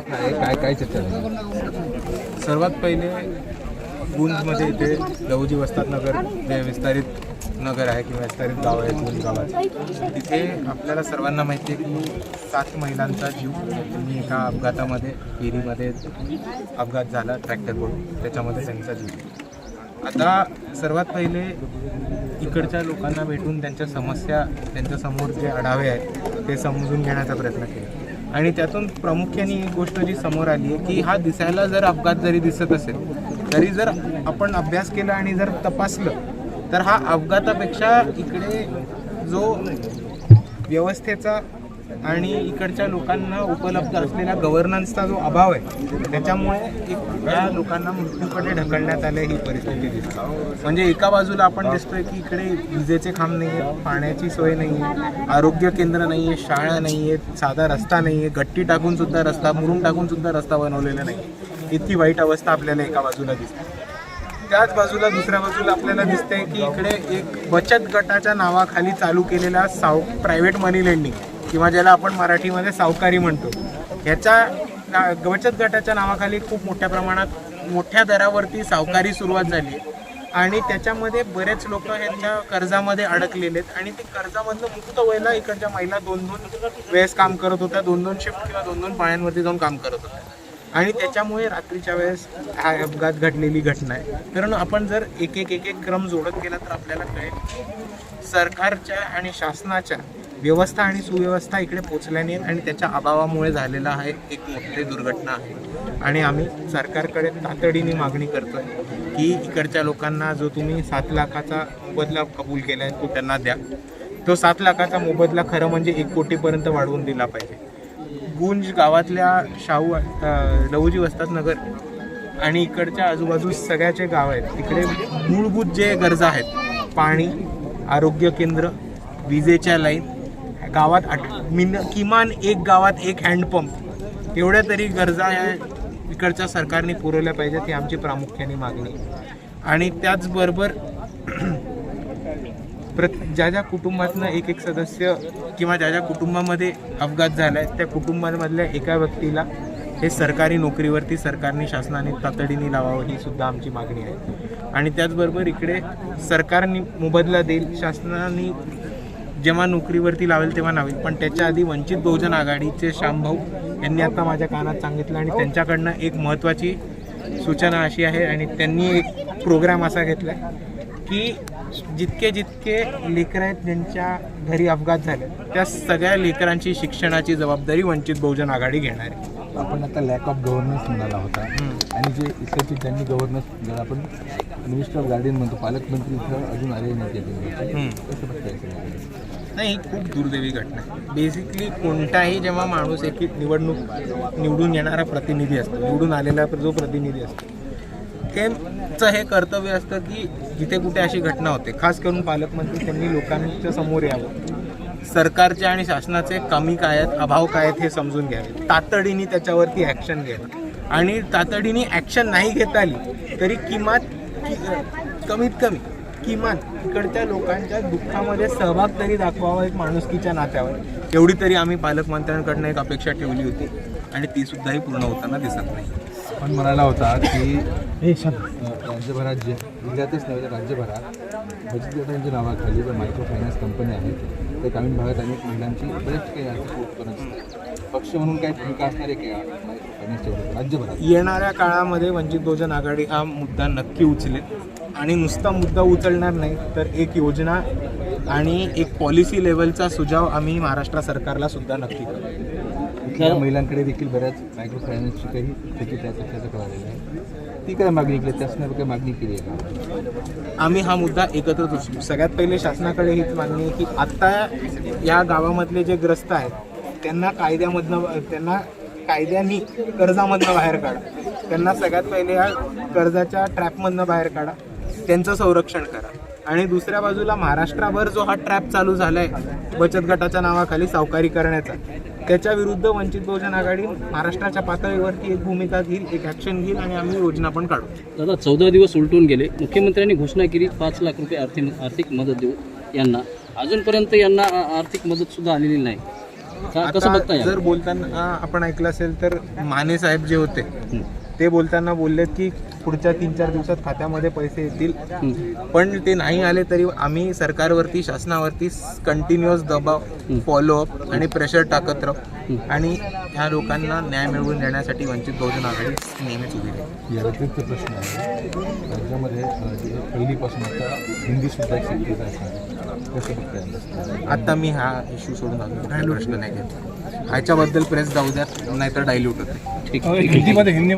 काय काय चित्र सर्वात पहिले गुंजमध्ये इथे लवजी वस्ताद नगर जे विस्तारित नगर आहे किंवा विस्तारित गाव आहे गुंज गावात तिथे आपल्याला सर्वांना माहिती आहे की सात महिलांचा जीव त्यांनी एका अपघातामध्ये विहिरीमध्ये अपघात झाला ट्रॅक्टरकडून त्याच्यामध्ये त्यांचा जीव. आता सर्वात पहिले इकडच्या लोकांना भेटून त्यांच्या समस्या त्यांच्यासमोर जे आढावे आहेत ते समजून घेण्याचा प्रयत्न केला. आणि त्यातून प्रामुख्याने एक गोष्ट जी समोर आली आहे की हा दिसायला जर अपघात जरी दिसत असेल तरी जर आपण अभ्यास केला आणि जर तपासलं तर हा अपघातापेक्षा इकडे जो व्यवस्थेचा आणि इकडच्या लोकांना उपलब्ध असलेल्या गव्हर्नन्सचा जो अभाव आहे त्याच्यामुळे एक या लोकांना मृत्यूकडे ढकलण्यात आले ही परिस्थिती दिसते. म्हणजे एका बाजूला आपण दिसतोय की इकडे विजेचे खांब नाही आहेत पाण्याची सोय नाही आहे आरोग्य केंद्र नाही आहे शाळा नाही आहेत साधा रस्ता नाही आहे गट्टी टाकून सुद्धा रस्ता मुरुम टाकून सुद्धा रस्ता बनवलेला नाही इतकी वाईट अवस्था आपल्याला एका बाजूला दिसते. त्याच बाजूला दुसऱ्या बाजूला आपल्याला दिसते की इकडे एक बचत गटाच्या नावाखाली चालू केलेला साव प्रायव्हेट मनी लेंडिंग किंवा ज्याला आपण मराठीमध्ये सावकारी म्हणतो. ह्याच्या ना- बचत गटाच्या नावाखाली खूप मोठ्या प्रमाणात मोठ्या दरावरती सावकारी सुरुवात झाली. आहे आणि त्याच्यामध्ये बरेच लोक ह्यांच्या कर्जामध्ये अडकलेले आहेत आणि ते कर्जामधनं मुक्त व्हायला इकडच्या महिला दोन दोन वेळेस काम करत होत्या. दोन दोन शिफ्ट किंवा दोन दोन पाळ्यांवरती जाऊन काम करत होत्या. आणि त्याच्यामुळे रात्रीच्या वेळेस हा अपघात घडलेली घटना आहे. कारण आपण जर एक एक एक एक क्रम जोडत गेला तर आपल्याला कळेल सरकारच्या आणि शासनाच्या व्यवस्था आणि सुव्यवस्था इकडे पोचल्या नाहीत आणि त्याच्या अभावामुळे झालेला आहे एक मोठी दुर्घटना आहे. आणि आम्ही सरकारकडे तातडीने मागणी करतोय की इकडच्या लोकांना जो तुम्ही सात लाखाचा मोबदला कबूल केला आहे तो त्यांना द्या. तो सात लाखाचा मोबदला खरं म्हणजे एक कोटीपर्यंत वाढवून दिला पाहिजे. गुंज गावातल्या शाहू लहुजी वस्तात नगर आणि इकडच्या आजूबाजू सगळ्याचे गाव आहेत तिकडे मूलभूत जे गरजा आहेत पाणी आरोग्य केंद्र विजेच्या लाईन गावात आठ मिन किमान एक गावात एक हँडपंप एवढ्या तरी गरजा या इकडच्या सरकारने पुरवल्या पाहिजेत ही आमची प्रामुख्याने मागणी आहे. आणि त्याचबरोबर प्रत ज्या ज्या कुटुंबातनं एक एक सदस्य किंवा ज्या ज्या कुटुंबामध्ये अपघात झाला आहे त्या कुटुंबांमधल्या एका व्यक्तीला हे सरकारी नोकरीवरती सरकारने शासनाने तातडीने लावावं ही सुद्धा आमची मागणी आहे आणि त्याचबरोबर इकडे सरकारने मोबदला देईल शासनाने जेव्हा नोकरीवरती लावेल तेव्हा लावेल पण त्याच्या आधी वंचित बहुजन आघाडीचे श्यामभाऊ यांनी आता माझ्या कानात सांगितलं आणि त्यांच्याकडनं एक महत्त्वाची सूचना अशी आहे आणि त्यांनी एक प्रोग्राम असा घेतला की जितके जितके लेकरं आहेत ज्यांच्या घरी अपघात झाले त्या सगळ्या लेकरांची शिक्षणाची जबाबदारी वंचित बहुजन आघाडी घेणार आहे. आपण आता लॅक ऑफ गव्हर्नन्स म्हणाला होता. आणि जे इकडचे ज्यांनी गव्हर्नन्स ज्याला आपण मिनिस्टर ऑफ गार्डन म्हणतो पालकमंत्री इथं अजून आले नाही नाही ही खूप दुर्दैवी घटना आहे. बेसिकली कोणताही जेव्हा माणूस एक निवडणूक निवडून येणारा प्रतिनिधी असतो निवडून आलेला जो प्रतिनिधी असतो त्यांचं हे कर्तव्य असतं की जिथे कुठे अशी घटना होते. खास करून पालकमंत्री त्यांनी लोकांच्या समोर यावं. सरकारचे आणि शासनाचे कमी काय आहेत अभाव काय आहेत हे समजून घ्यावे. तातडीने त्याच्यावरती ॲक्शन घ्यावी. आणि तातडीने ॲक्शन नाही घेता आली तरी किमान कमीत कमी किमान इकडच्या लोकांच्या दुःखामध्ये सहभाग तरी दाखवावा एक माणुसकीच्या नात्यावर. एवढी तरी आम्ही पालकमंत्र्यांकडनं एक अपेक्षा ठेवली होती आणि ती सुद्धाही पूर्ण होताना दिसत नाही. आपण म्हणाला होता की राज्यभरात जे जिल्ह्यातच नव्हे तर राज्यभरात बचत गटांच्या नावाखाली ज्या मायक्रो फायनान्स कंपन्या आहेत त्या ग्रामीण भागात अनेक महिलांची बरेच काही आर्थिक उत्पन्न पक्ष म्हणून काय भूमिका असणार आहे का मायक्रो फायनान्सच्या विरोधात? राज्यभरात. येणाऱ्या काळामध्ये वंचित बहुजन आघाडी हा मुद्दा नक्की उचलेल. आणि नुसता मुद्दा उचलणार नाही तर एक योजना आणि एक पॉलिसी लेवलचा सुझाव आम्ही महाराष्ट्र सरकारला सुद्धा नक्की करू. इथल्या महिलांकडे देखील बऱ्याच मायक्रो फायनान्सची काही स्थिती त्या असल्याचं कळालेलं आहे. ती काय मागणी केली? त्यासनं काय मागणी केली आहे का? आम्ही हा मुद्दा एकत्रच उचलू सगळ्यात पहिले शासनाकडे हीच मागणी आहे की आत्ता या गावामधले जे ग्रस्त आहेत त्यांना कायद्यामधनं त्यांना कायद्यानी कर्जामधनं बाहेर काढा. त्यांना सगळ्यात पहिले या कर्जाच्या ट्रॅपमधनं बाहेर काढा. त्यांचं संरक्षण करा. आणि दुसऱ्या बाजूला महाराष्ट्राभर जो हा ट्रॅप चालू झालाय बचत गटाच्या नावाखाली सावकारी करण्याचा त्याच्या विरुद्ध वंचित बहुजन आघाडी महाराष्ट्राच्या पातळीवरती एक भूमिका घेईल एक ॲक्शन घेईल आणि आम्ही योजना पण काढू. दादा चौदा दिवस उलटून गेले. मुख्यमंत्र्यांनी घोषणा केली पाच लाख रुपये आर्थिक आर्थिक मदत देऊ यांना. अजूनपर्यंत यांना आर्थिक मदत सुद्धा आलेली नाही. आता जर बोलताना आपण ऐकलं असेल तर माने साहेब जे होते ते बोलताना बोललेत की पुढच्या तीन चार दिवसात खात्यामध्ये पैसे येतील. हं. पण ते नाही आले तरी आम्ही सरकारवरती शासनावरती कंटिन्युअस दबाव फॉलोअप आणि प्रेशर टाकत राहू. आणि ह्या लोकांना न्याय मिळवून देण्यासाठी वंचित बहुजन आघाडी नेहमीच उभी राहील. या व्यतिरिक्त प्रश्न आहे. राज्यामध्ये पहिलीपासून आता. कसं बघताय आता मी हा इश्यू सोडून काही प्रश्न नाही घेत ह्याच्याबद्दल प्रेस जाऊ द्यात नाहीतर डायल्यूट होते. ठीक आहे.